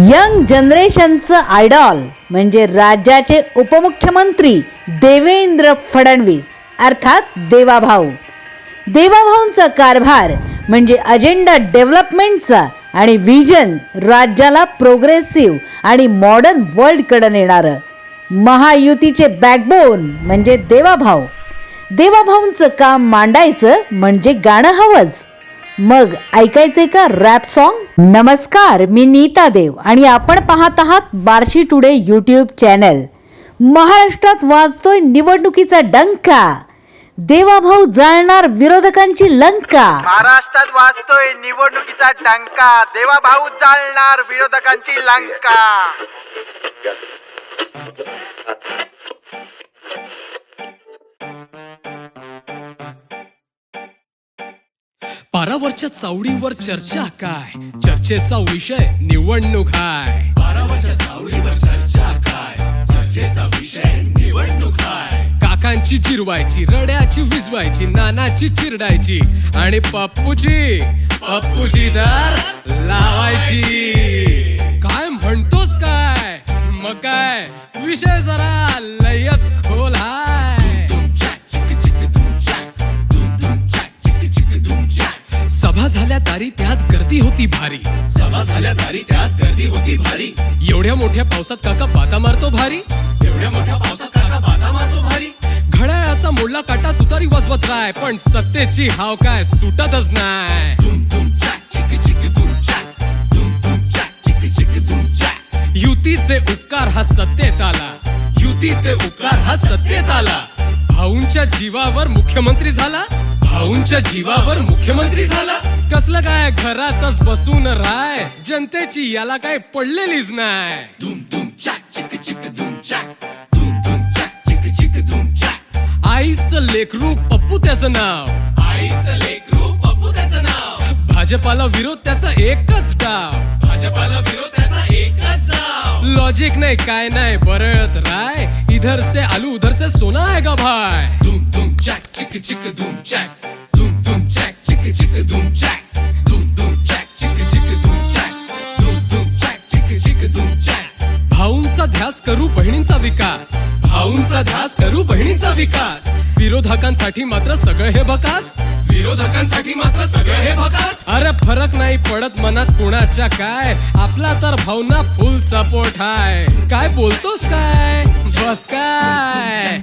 Young जनरेशनचं idol म्हणजे राज्याचे उपमुख्यमंत्री देवेंद्र फडणवीस अर्थात देवाभाऊ. देवाभाऊंचा कारभार म्हणजे अजेंडा डेव्हलपमेंटचा आणि विजन राज्याला प्रोग्रेसिव्ह आणि मॉडर्न वर्ल्डकडे नेणारं. महायुतीचे बॅकबोन म्हणजे देवाभाऊ. देवाभाऊंचं काम मांडायचं म्हणजे गाणं हवंच. मग ऐकायचे का रॅप सॉन्ग नमस्कार मी नीता देव आणि आपण पाहत आहात बार्शी टुडे यूट्यूब चॅनल महाराष्ट्रात वाजतोय निवडणुकीचा डंका. देवाभाऊ जाळणार विरोधकांची लंका. महाराष्ट्रात वाजतोय निवडणुकीचा डंका. देवाभाऊ जाळणार विरोधकांची लंका. पारावरच्या चावडीवर चर्चा काय? चर्चेचा विषय निवडणूक हाय. पारावरच्या चावडीवर चर्चा काय? चर्चेचा विषय निवडणूक हाय. काकांची चिरवायची रड्याची विजवायची नानाची चिरडायची आणि पप्पूची पप्पूची दर लावायची. काय म्हणतोस काय? मग काय? विषय जरा. सभा झाल्या तारी त्यात गर्दी होती भारी. सभा झाल्या दारी त्यात गर्दी होती भारी. एवढ्या मोठ्या पावसात काका बाता मारतो भारी. एवढ्या मोठ्या पावसात काका बाता मारतो भारी. घड्याळाचा मोडला काटा तुतारी वाजवत राय. पण सत्तेची हाव काय सुटतच चॅक. युतीचे उपकार हा सत्तेत आला. युतीचे उपकार हा सत्तेत आला. भाऊंच्या जीवावर मुख्यमंत्री झाला? भाऊंच्या जीवावर मुख्यमंत्री झाला? कसलं काय घरातच बसून राय? जनतेची याला काय पडलेलीच नाय धुम धुम चॅक चिक चिक धुम चॅक. धुम धुम चॅक चिक चिक धुम चॅक. आईचं लेकरू पप्पू त्याचं नाव. आईचं लेकरू पप्पू त्याचं नाव. भाजपाला विरोध त्याचा एकच डाव. भाजपाला विरोध त्याचा एकच नाव लॉजिक नाही काय नाही बरळत राय. इधर से आलू उधर से सोना है का भाई। धुम धुम चॅक चिक चिक धुम चॅक। धुम धुम चॅक चिक चिक धुम चॅक। धुम धुम चॅक चिक चिक धुम चॅक। धुम धुम चॅक चिक चिक धुम चॅक। भाऊंचा ध्यास करू बहिणींचा विकास। भाऊंचा ध्यास करू बहिणीचा विकास। विरोधकांसाठी मात्र सगळं हे बकास। विरोधकांसाठी मात्र सगळं हे भकास अरे फरक नाही पडत मनात कुणाच्या काय आपला तर भाऊंना फुल सपोर्ट हाय काय बोलतोस काय? बस काय?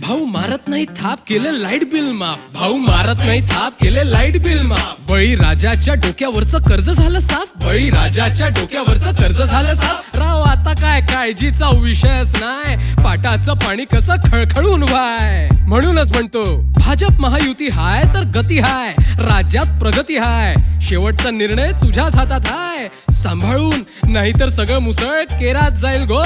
भाऊ मारत नाही थाप केलं लाइट बिल माफ. भाऊ मारत नाही थाप केले लाइट बिल माफ. बळी राजाच्या डोक्यावरचं कर्ज झालं साफ. बळी राजाच्या डोक्यावरचं कर्ज झालं साफ. राव आता काय काळजीचा विषयच नाही. पाटाचं पाणी कसं खळखळून व्हाय? म्हणूनच म्हणतो भाजप महायुती हाय तर गती हाय. राज्यात प्रगती हाय. शेवटचा निर्णय तुझ्याच हातात हाय. सांभाळून नाहीतर सगळं मुसळ केरात जाईल गो